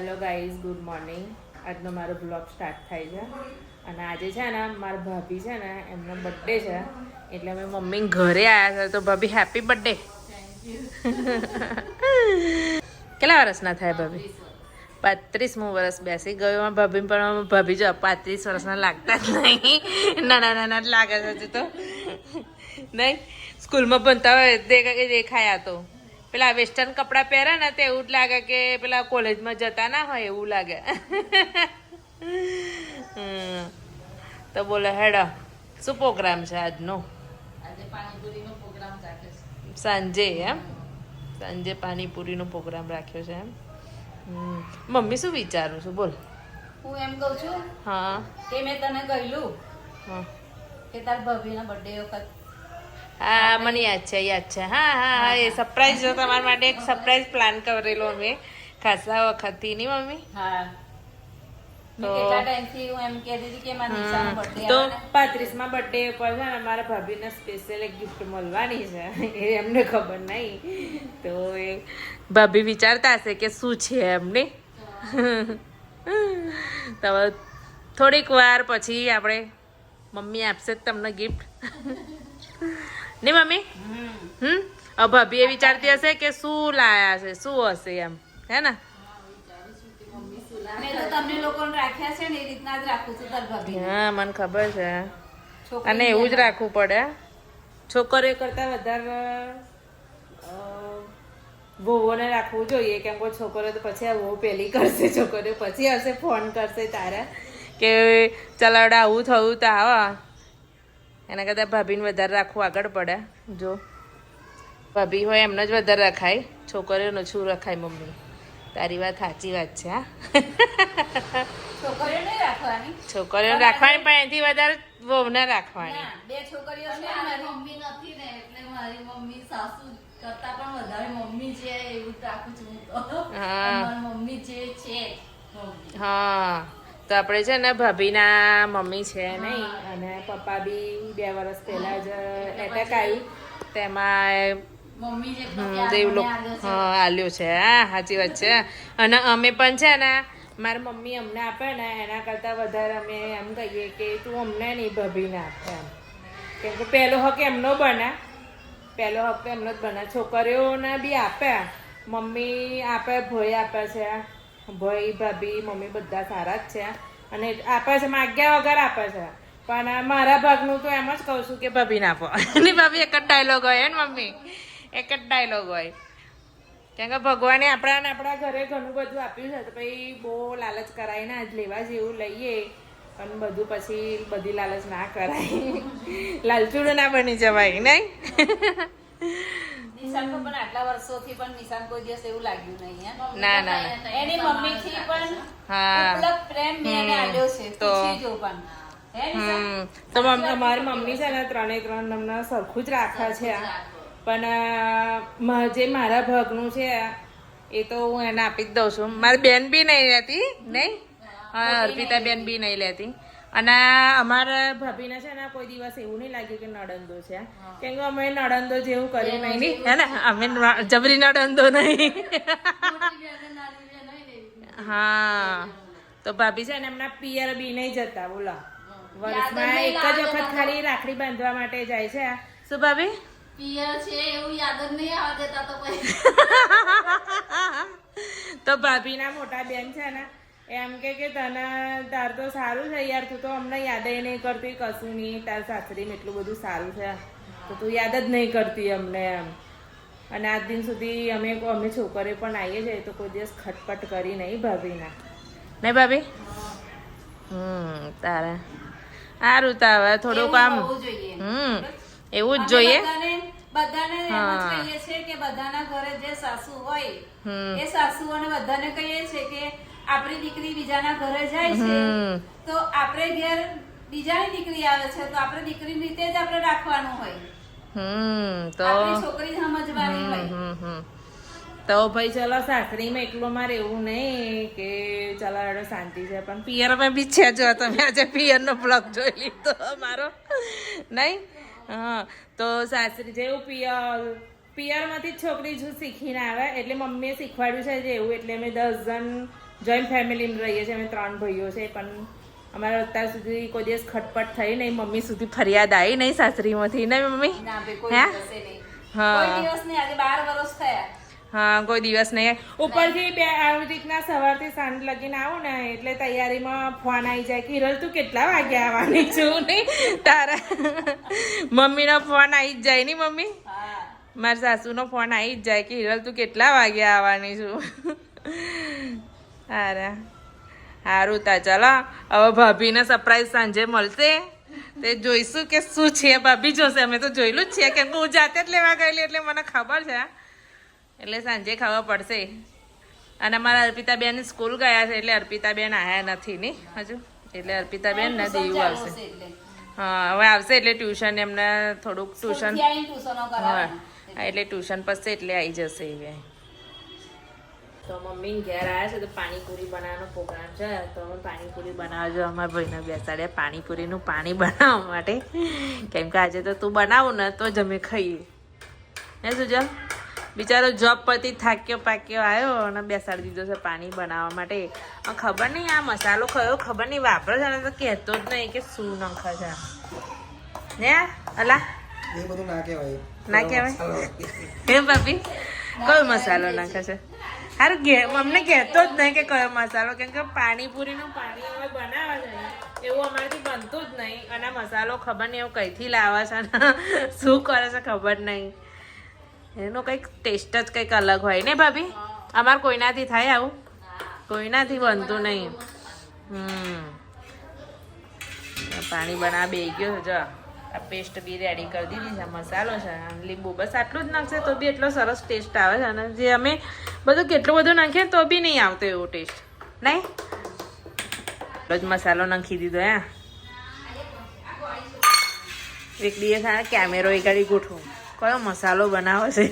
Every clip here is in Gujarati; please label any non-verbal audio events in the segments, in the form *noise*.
Hello guys, good morning. આજનો મારો બ્લોગ સ્ટાર્ટ થાય છે. અને આજે છે ને, મારા ભાભી છે ને, એમનો બર્થડે છે. એટલે અમે મમ્મી ઘરે આવ્યા છે, તો ભાભી હેપી બર્થડે કેટલા વર્ષના થાય ભાભી? પાંત્રીસમું વર્ષ બેસી ગયો ભાભી, પણ ભાભી જો પાંત્રીસ વર્ષના લાગતા જ નહીં. નાના નાના જ લાગે છે તો. નહીં? સ્કૂલમાં ભણતા હોય દેખા દેખાયા તો. પેલા વેસ્ટર્ન કપડાં પહેરે ને તો એવું જ લાગે કે પેલા કોલેજમાં જતા ના હોય એવું લાગે. તો બોલે હેડો શું પ્રોગ્રામ છે આજનો? સાંજે એમ? સાંજે પાણીપુરીનો પ્રોગ્રામ રાખ્યો છે એમ? મમ્મી શું વિચારું છું બોલ. હું એમ કહું છું હા. કે મેં તને કહ્યું હા. કે તાર ભાભીના બર્થડે વખત હા મને યાદ છે યાદ છે. હા હા હા એ સરપ્રાઈઝ જો તમારા માટે એક સરપ્રાઈઝ પ્લાન કરેલો અમે. ખાસા વખતથી ની મમ્મી? હા. મેં તો- કેટલા ટાઈમથી હું એમ કહેતી હતી કે મારા બર્થડે તો પાંત્રીસમાં બર્થડે પર છે ને મારા ભાભીને સ્પેશિયલ એક ગિફ્ટ મળવાની છે. એમને ખબર નહીં. તો એ ભાભી વિચારતા હશે કે શું છે એમને તો થોડીક વાર પછી આપણે મમ્મી આપશે જ તમને ગિફ્ટ નહીં મમ્મી? હમ. હમ હવે એ વિચારતી હશે કે શું લાયા છે શું હશે એમ હે ને? હા મને ખબર છે. અને એવું જ રાખવું પડે. છોકરીઓ કરતા વધારે વહુઓને રાખવું જોઈએ કેમ કે છોકરીઓ તો પછી વહુ પેલી કરશે છોકરીઓ પછી હશે ફોન કરશે તારે. કે ચલાવડા આવું થયું તો આવા. એના કરતાં ભાભીને વધારે રાખવું આગળ પડે. જો ભાભી હોય એમને જ વધારે રખાય. છોકરીઓને શું રખાય મમ્મી? તારી વાત સાચી વાત છે હા. છોકરીઓ રાખવાની. પણ એથી વધારે વહુને રાખવાની. બે છોકરીઓ છે મારી મમ્મી નથી ને એટલે મારી મમ્મી સાસુ કરતા પણ વધારે મમ્મી છે એવું રાખું છું હું તો. હા. મમ્મી જે છે હા. તો આપણે છે ને ભાભીના મમ્મી છે નહીં અને પપ્પા બી બે વર્ષ પહેલા જ એટેક આવી. તેમાં મને આલ્યો છે. હા આલ્યું છે હા સાચી વાત છે. અને અમે પણ છે ને મારી મમ્મી અમને આપે ને એના કરતાં વધારે અમે એમ કહીએ કે તું અમને નહીં ભાભીને આપે એમ. કેમ કે પહેલો હક એમનો બને. પહેલો હક એમનો જ બને. છોકરીઓને બી આપે. મમ્મી આપે ભાઈ આપે છે. ભાઈ, ભાભી, મમ્મી બધા સારા જ છે. અને આપે છે માગ્યા વગર આપે છે. પણ મારા ભાગનું તો એમ જ કહું છું કે ભાભીને આપો. અને ભાભી એક જ ડાયલોગ હોય ને મમ્મી? એક જ ડાયલોગ હોય. કેમ કે ભગવાને આપણા આપણા ઘરે ઘણું બધું આપ્યું છે, તો પછી બહુ લાલચ કરાય ને આજ લેવા જેવું લઈએ. પણ બધું પછી બધી લાલચ ના કરાય. લાલચુડું ના બની જવાય, નહીં? નિશાન પણ આટલા વર્ષોથી પણ નિશાન કોઈ દિવસ એવું લાગ્યું નહીં ના ના એની મમ્મીથી પણ હા. પ્રેમ મેં આલ્યો છે તો- જો પણ. તો મારી મમ્મી છે ને ત્રણે ત્રણ અમને સરખું જ રાખે છે પણ જે મારા ભાગનું છે એ તો હું એને આપી જ દઉં છું. મારી બેન બી નહીં લેતી નહીં? હા અર્પિતા બેન બી નહીં લેતી. અને અમારા ભાભીને છે ને કોઈ દિવસ એવું નહીં લાગ્યું કે નડંદો છે. કેમ કે અમે નડંદો જેવું કર્યું નહીં. હે ને? અમે જબરી નડંદો નહીં. હા. તો ભાભી છે ને એમના પિયર બી નહીં જતા બોલો. વર્ષમાં એક જ વખત ખાલી રાખડી બાંધવા માટે જાય છે. શું ભાભી? પિયર છે એવું યાદ જ નહીં આવવા તો પછી તો ભાભીના મોટા બેન છે ને એમ કે કે તને તાર તો સારું છે યાર તું તો અમને યાદ નહીં કરતી કશું નહીં તાર સાસરીમાં એટલું બધું સારું છે. તો તું યાદ જ નહીં કરતી અમને એમ. અને આજ દિન સુધી અમે અમે છોકરે પણ આવીએ છીએ તો કોઈ દિવસ ખટપટ કરી નહીં ભાભીના. નહીં ભાભી? હમ તારે. સારું તો હવે થોડુંક આમ. હમ એવું જ જોઈએ. બધાને- બધાને એમ જ કહીએ છીએ કે બધાના ઘરે જે સાસુ હોય એ એ સાસુઓને બધાને કહીએ છીએ કે આપણી દીકરી બીજાના ઘરે જાય છે તો આપણે ઘેર બીજાની દીકરી આવે છે તો આપણે દીકરી રીતે જ આપણે રાખવાનું હોય. હમ તો છોકરી સમજવાની હોય. તો ભાઈ ચલો સાસરીમાં એટલું મારે એવું નહીં કે ચલો એડો શાંતિ છે પણ પિયરમાં બી છે જો તમે આજે પિયરનો બ્લોગ જોઈ લીધો મારો નહીં? હા તો સાસરી જેવું પિયર પિયરમાંથી જ છોકરી જો શીખીને આવે એટલે મમ્મીએ શીખવાડ્યું છે જેવું એટલે મેં દસ જણ જોઈન્ટ ફેમિલીમાં રહીએ છીએ અમે ત્રણ ભાઈઓ છે પણ અમારે અત્યાર સુધી કોઈ દિવસ ખટપટ થઈ નહીં. મમ્મી સુધી ફરિયાદ આવી નહીં સાસરીમાંથી. મમ્મી? ના કોઈ હે? દિવસે નહીં. હા. કોઈ દિવસ બાર વર્ષ હા કોઈ દિવસ નહીં. ઉપરથી બે આવી રીતના સવારથી સાંજ લગીને આવું ને એટલે તૈયારીમાં ફોન આવી જાય કે હિરલ તું કેટલા વાગે આવવાની છું? નહીં. તારા મમ્મીનો ફોન આવી જ જાય નહીં મમ્મી? મારા સાસુનો ફોન આવી જ જાય કે હિરલ તું કેટલા વાગે આવવાની છું? અરે સારું તા ચાલો. હવે ભાભીને સરપ્રાઈઝ સાંજે મળશે. તે જોઈશું કે શું છે. ભાભી જોશે. અમે તો જોયેલું જ છીએ કેમ કે હું જાતે જ લેવા ગયેલી એટલે મને ખબર છે. એટલે સાંજે ખબર પડશે. અને અમારા અર્પિતાબેન સ્કૂલ ગયા છે એટલે અર્પિતાબેન આવ્યા નથી ને હજુ. એટલે અર્પિતાબેન ને દેવું આવશે. હા હવે આવશે એટલે ટ્યુશન એમને થોડુંક ટ્યુશન. હા, એટલે ટ્યુશન પછી એટલે આવી જશે એ. તો મમ્મી ઘેર આવ્યા છે તો પાણીપુરી બનાવવાનો પ્રોગ્રામ છે. તો અમે પાણીપુરી બનાવજો અમારા ભાઈને બેસાડ્યા પાણીપુરીનું પાણી બનાવવા માટે. કેમ કે આજે તો તું બનાવું ને તો જ અમે ખાઈએ. હે સુજલ? બિચારો જોબ પરથી થાક્યો પાક્યો આવ્યો અને બેસાડી દીધો છે પાણી બનાવવા માટે. ખબર નહીં આ મસાલો કયો ખબર નહીં વાપરો છે તો કહેતો જ નહીં કે શું નખે છે ને અલા? એ બધું ના કહેવાય. ના કહેવાય? હે ભાભી? કયો મસાલો નાખે છે? હારું કે, અમને કહેતો જ નહીં કે કયો મસાલો, કેમ કે પાણીપુરીનું પાણી હવે બનાવે છે એવું અમારાથી બનતું જ નહીં. અને મસાલો ખબર નહીં એવું કઈથી લાવે છે ને. શું કરે છે ખબર નહીં. એનો કંઈક ટેસ્ટ જ કંઈક અલગ હોય. ને ભાભી? અમારે કોઈનાથી થાય આવું? કોઈનાથી બનતું નહીં. હમ. પાણી બનાવવા બે ગયો જો. આ પેસ્ટ બી રેડી કરી દીધી છે, મસાલો છે લીંબુ. બસ આટલું જ નાખશે તો બી એટલો સરસ ટેસ્ટ આવે છે, અને જે અમે બધું કેટલું બધું નાખીએ તો બી નહીં આવતો એવો ટેસ્ટ નહીં? એટલો જ મસાલો નાખી દીધો, હા. એક દિવસ આ કેમેરો એ ગોઠવું. કયો મસાલો બનાવે છે?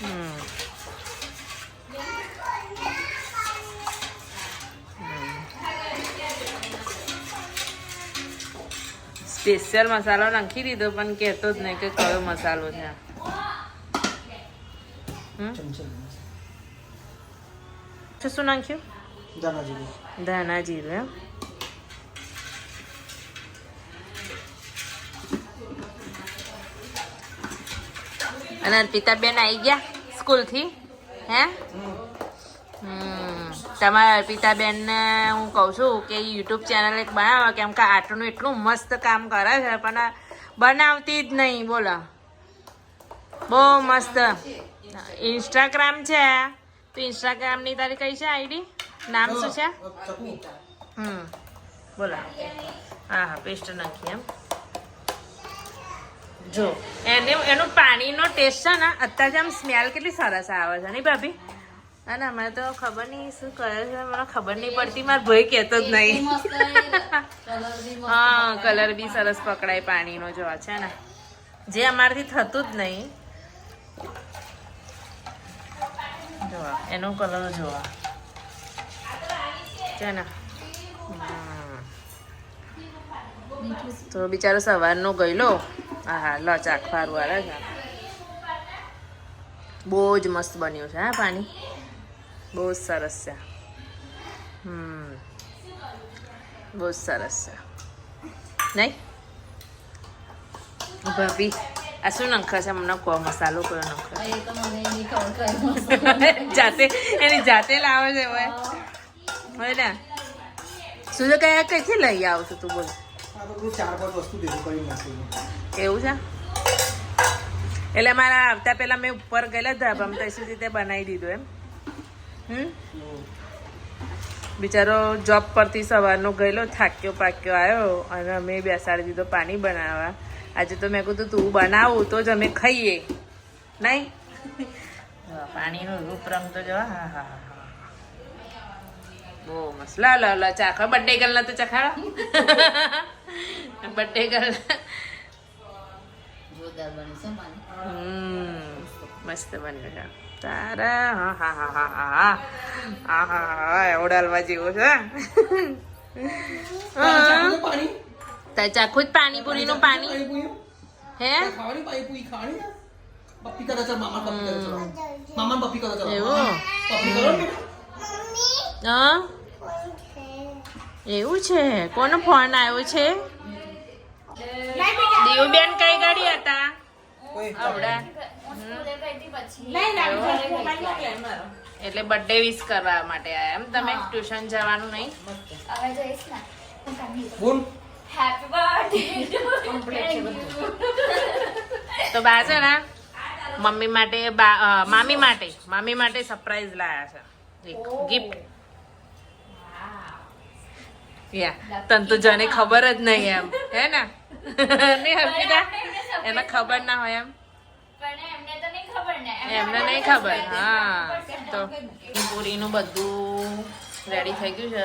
હમ. સ્પેશિયલ મસાલો નાખી દીધો પણ કહેતો જ નહીં કે કયો મસાલો છે હમ? ચમચમ. તો શું નાખ્યું ધાણા જીરું. ધાણા જીરું એમ અને અર્પિતાબેન આવી ગયા સ્કૂલથી હે હમ તમારા અર્પિતાબેનને હું કહું છું કે યુટ્યુબ ચેનલ એક બનાવો, કેમ કે આટલું એટલું મસ્ત કામ કરે છે, પણ બનાવતી જ નહીં, બોલો. બહુ મસ્ત. ઇન્સ્ટાગ્રામ છે. તો ઇન્સ્ટાગ્રામની તારી કઈ છે આઈડી? નામ શું છે? હમ. બોલો. હા હા પેસ્ટ નાખી એમ. જો, એને, એનું પાણીનો ટેસ્ટ છે ને, અત્યારે આમ સ્મેલ કેટલી સરસ આવે છે, નહીં ભાભી? અને અમારે તો ખબર નહીં શું કરે છે મને ખબર નહીં પડતી મારો ભાઈ કહેતો જ નહીં. *laughs* હા કલર બી સરસ પકડાય પાણીનો જોવા છે ને. જે અમારથી થતું જ નહીં. જોવા એનો કલર જોવા છે ને. તો બિચારો સવારનો ગયેલો. હા હા લો ચાખવારું વાળા બહુ જ મસ્ત બન્યું છે હા પાણી. બહુ જ સરસ છે. હમ. બહુ જ સરસ છે. નહીં? ભાભી આ શું નંખા છે? મને કહો મસાલો કયો નંખા તો જાતે એની જાતે લાવે છે હવે. હોય ને? શું તો કયા કઈથી લઈ આવું છું તું બોલ. તો એવું છે? એટલે મારા આવતા પહેલા મેં ઉપર ગયેલા ધાબામાં ત્યાં સુધી તે બનાવી દીધું એમ. બિચારો જોબ પરથી સવારનો ગયેલો થાક્યો પાક્યો આવ્યો અને અમે બેસાડી દીધો પાણી બનાવવા. આજે તો મેં કીધું તું બનાવું તો જ અમે ખાઈએ. નહીં? પાણીનો રૂપ રંગ તો જો હા હા હા બહુ મસ્ત. લા લા લા ચાખો બર્થડે ગર્લ તો ચખાડો બર્થડે ગર્લ જોરદાર બની છે હમ મસ્ત બન્યું છે. તારા હા હા હા હા હા હા. હા હા ઓડાલવા જેવું છે. તાર ચાખું જ પાણીપુરીનું પાણી? હે? પાણીપુરી ને? એવું? હા? છે? કોનો ફોન આવ્યો છે? દીવુબેન કઈ ગાડી હતા? આવડા. એટલે બર્થડે વિશ કરવા માટે આયા એમ? તમે ટ્યુશન જવાનું નહીં? હવે જઈશ ને. બોલ. હેપી બર્થડે તો બા છે ને મમ્મી માટે બા મામી માટે મામી માટે સરપ્રાઈઝ લાયા છે. એક ગિફ્ટ યા તને તો જને ખબર જ નહીં એમ. હે ને? *laughs* હર્ષિતા? એને ખબર ના હોય એમ. એમને તો નહીં ખબર ને. એમને નહીં ખબર હા. તો પૂરીનું બધું રેડી થઈ ગયું છે.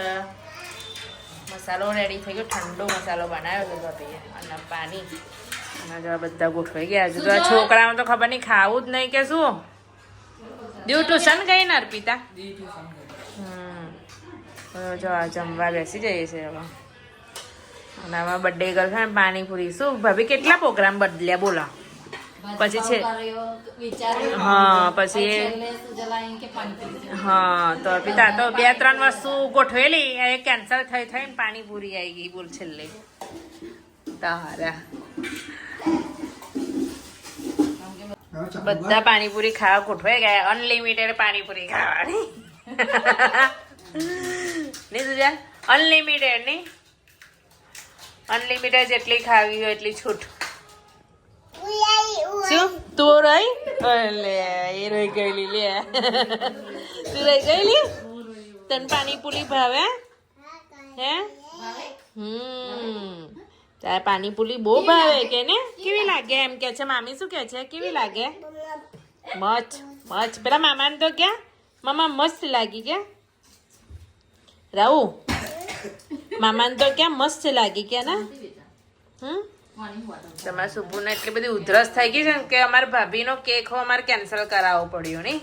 મસાલો રેડી થઈ ગયો. ઠંડો મસાલો બનાવ્યો છે ભાભીએ અને પાણી. અને જો બધા ગોઠવાઈ ગયા હજુ તો આ છોકરાઓને તો ખબર નહીં ખાવું જ નહીં કે શું? દીવ ટ્યુશન ગઈ ને અર્પિતા? હમ. જો આ જમવા બેસી જઈએ છે હવે. અને આમાં બર્થડે ગર્લ છે પાણીપુરી. શું? ભાભી કેટલા પ્રોગ્રામ બદલ્યા બોલા. પછી છે હા પછી હા તો પિતા તો બે ત્રણ વસ્તુ ગોઠવેલી એ કેન્સલ થઈ થઈને પાણીપુરી આવી ગઈ બોલ છેલ્લે. તારા. બધા પાણીપુરી ખાવા ગોઠવાઈ ગયા અનલિમિટેડ પાણીપુરી ખાવાની. નહીં સુજા અનલિમિટેડ નહીં? અનલિમિટેડ જેટલી ખાવી હોય એટલી છૂટ. શું તું રહી લે એ રહી ગયેલી લે તું રહી ગયેલી તને પાણીપુરી ભાવે હે હમ તારે પાણીપુરી બહુ ભાવે કે ને કેવી લાગે એમ કે છે મામી શું કે છે કેવી લાગે મસ્ત મસ્ત પેલા મામાને તો ક્યાં મામા મસ્ત લાગી કે રાહુ મામાને તો ક્યાં મસ્ત લાગી કે ને હમ તમારા સુભુને એટલી બધી ઉધરસ થઈ ગઈ છે ને કે અમારે ભાભીનો કેક હો અમારે કેન્સલ કરાવવો પડ્યો નહીં.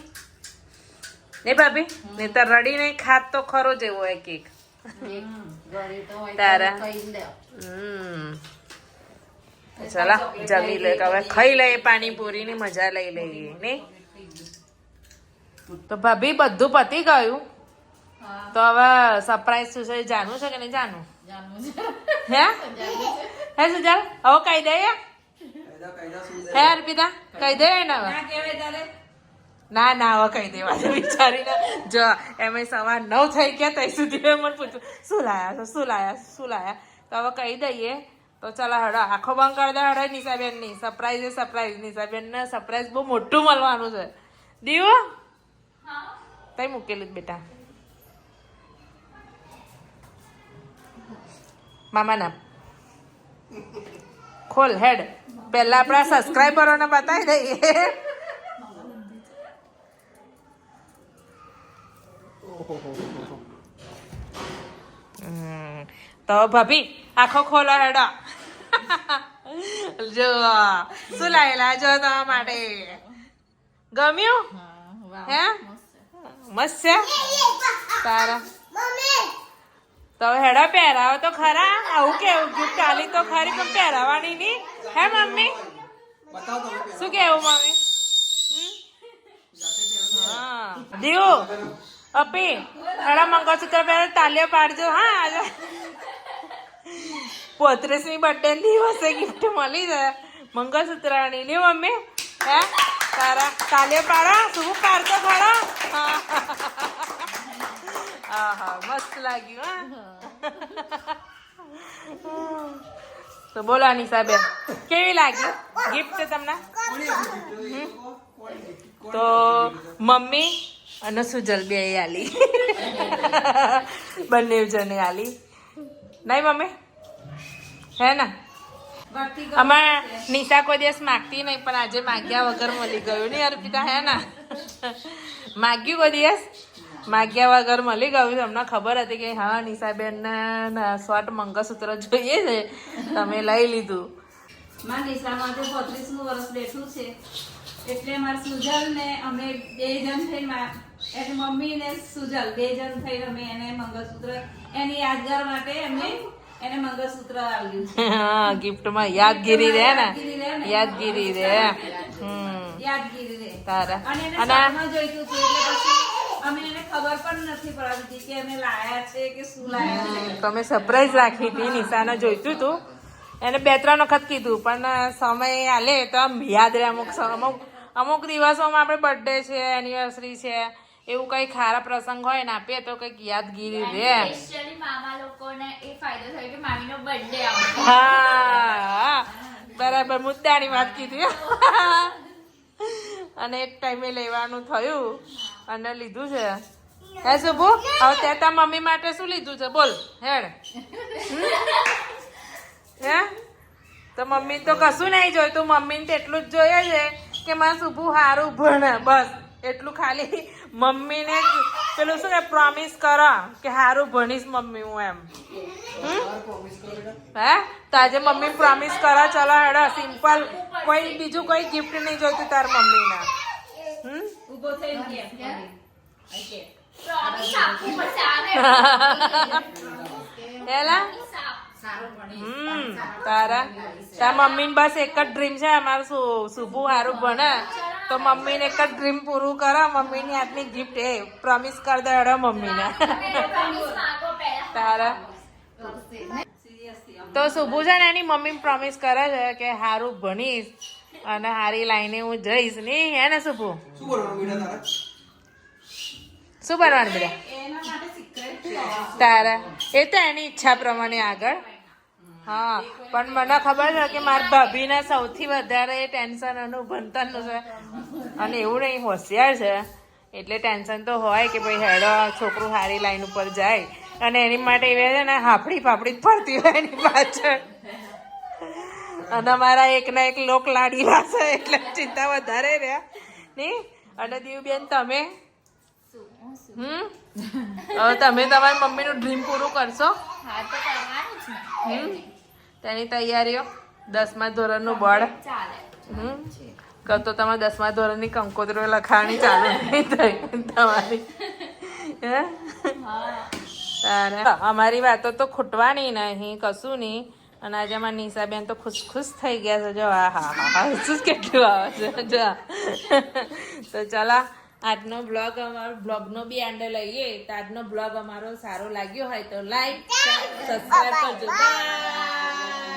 નહીં ભાભી? નહીં તો રડી નહીં ખાત તો ખરો જ એવો એ કેક તારા. હમ. ચલા જમી લે હવે ખાઈ લઈએ પાણીપુરી ની મજા લઈ લઈએ નહીં? તો ભાભી બધું પતી ગયું. તો હવે સરપ્રાઈઝ શું છે જાણવું છે કે નહીં જાણવું? હે? હે સુજાલ હવે કહી છે? હે અર્પિતા કહી દે ને હવે ના ના ના હવે કહી દેવા વિચારીને જો એમાં સવાર નવ થઈ ગયા ત્યાં સુધી મેં મને પૂછ્યું શું લાયા છો? શું લાયા શું લાયા? તો હવે કહી દઈએ. તો ચાલો હડો આખો બંધ કરી દે હડો નિશાબેનની સરપ્રાઈઝ એ સરપ્રાઈઝ નિશાબેન ને સરપ્રાઈઝ બહુ મોટું મળવાનું છે. દીવો? તઈ મૂકેલું જ બેટા. મામા નામ. ખોલ હેડ. પહેલા આપણા સબસ્ક્રાઈબરોને બતાવી દઈએ. તો ભાભી આખો ખોલો હેડો. જો શું લાયેલા જો તમારા માટે? ગમ્યું? હે મસ્ત છે? તારા. તો હવે હેડો પહેરાવો તો ખરા. આવું કેવું? ગિફ્ટ આલી તો ખરી પણ પહેરાવાની નહીં. હે મમ્મી. શું કેવું મમ્મી? હા. દીવ. અપી હેડા મંગળસૂત્ર પહેરો તાલીઓ પાડજો. હા આજે પોત્રીસમી બર્થડે દિવસે ગિફ્ટ મળી જાય મંગળસૂત્રની. લ્યો મમ્મી. હે? તારા તાલીઓ પાડો. શું પાડતો ખરો? હા. હા હા મસ્ત લાગ્યું, હા. તો બોલો અનિશાબેન કેવી લાગી ગિફ્ટ તમને? તો મમ્મી અને સુજલ બે આલી. બંને જણે આલી. નહીં મમ્મી? હે ને? અમાર નિશા કોઈ દિવસ માગતી નહીં, પણ આજે માગ્યા વગર મળી ગયું. નહીં, અર્પિતા, હે ને? માગ્યું કોઈ દિવસ? માગ્યા વગર મળી ગયું અમને ખબર હતી કે હા નિશાબેન ને શોર્ટ મંગળસૂત્ર જોઈએ છે. તમે લઈ લીધું. માં નિશામાં તો 35 નું વર્ષ બેઠું છે. એટલે મારા સુજલ ને અમે બે જણ થઈ એટલે મમ્મી ને સુજલ બે જણ થઈ અમે એને મંગળસૂત્ર એની યાદગાર માટે અમે એને મંગળસૂત્ર આપ્યું છે. હા ગિફ્ટમાં યાદગીરી રહે ને. યાદગીરી રહે હમ. યાદગીરી રહે તારા. અને એને જોઈતું છે. એટલે પછી અમે એને ખબર પણ નથી પડતી કે અમે લાયા છે કે શું લાયા છે. તમે સરપ્રાઈઝ રાખી હતી નિશાને જોઈતું હતું. એને બે ત્રણ વખત કીધું પણ સમય આલે તો આમ યાદ રહે અમુક અમુક અમુક દિવસોમાં આપણે બર્થડે છે એનિવર્સરી છે એવું કંઈ ખારા પ્રસંગ હોય ને આપીએ તો કંઈક યાદગીરી રહે. સ્પેશિયલી મામા લોકોને એ ફાયદો થયો કે મામીનો બર્થડે આવશે. હા બરાબર મુદ્દાની વાત કીધી. અને એક ટાઈમે લેવાનું થયું અને લીધું છે. હે શુભુ હવે તે તાર મમ્મી માટે શું લીધું છે? બોલ હેડ હે? તો મમ્મી તો કશું નહીં જોઈતું મમ્મીને તો એટલું જ જોઈએ છે કે મારે શુભુ સારું ભણે. બસ, એટલું ખાલી મમ્મીને પેલું શું ને પ્રોમિસ કરો કે સારું ભણીશ મમ્મી હું એમ. હમ? હે? તો આજે મમ્મી પ્રોમિસ કરો ચલો હેડો સિમ્પલ કોઈ બીજું કોઈ ગિફ્ટ નહીં જોઈતું તાર મમ્મીને. હમ? આવે. *laughs* હેલા? હમ તારા. તાર મમ્મીને બસ એક જ ડ્રીમ છે અમારું શું શુભુ સારું ભણે. તો મમ્મીને એક જ ડ્રીમ પૂરું કરો. મમ્મીની આજની ગિફ્ટ એ પ્રોમિસ કરી દે હેડો મમ્મીને. તારા. તો શુભુ છે ને એની મમ્મી પ્રોમિસ કરે છે કે સારું ભણીશ અને સારી લાઈને હું જઈશ. નહીં હે ને શુભુ શું કરવાનું બધા તારા. એ તો એની ઈચ્છા પ્રમાણે આગળ. હા પણ મને ખબર છે કે મારા ભાભીને સૌથી વધારે ટેન્શન એનું ભણતરનું છે. અને એવું નહીં હોશિયાર છે. એટલે ટેન્શન તો હોય કે ભાઈ હેડો છોકરું સારી લાઈન ઉપર જાય. અને એની માટે એવી છે ને હાફડી ફાફડી જ ફરતી હોય એની પાછળ. અને અમારા એકના એક લોક લાડી લાશે એટલે ચિંતા વધારે રહ્યા. નહીં? અને દીવબેન તમે? હમ? હવે તમે તમારી મમ્મીનું ડ્રીમ પૂરું કરશો? હા તો કરવાનું જ તેની તૈયારીઓ દસમા ધોરણનું બળ. કરતો તમારે દસમા ધોરણની કંકોત્રીઓ લખાણી ચાલુ નહીં થઈ તમારી. તારે. અમારી વાતો તો ખૂટવાની નહીં, કશું નહીં. અને આજે અમારા નિશાબેન તો ખુશ ખુશ થઈ ગયા છે. જો હા હા હા. કેટલું આવે છે? તો ચલા આજનો બ્લોગ અમારો બ્લોગનો બી એન્ડ લઈએ. તો આજનો બ્લોગ અમારો સારો લાગ્યો હોય તો લાઈક સબસ્ક્રાઈબ કરજો. બાય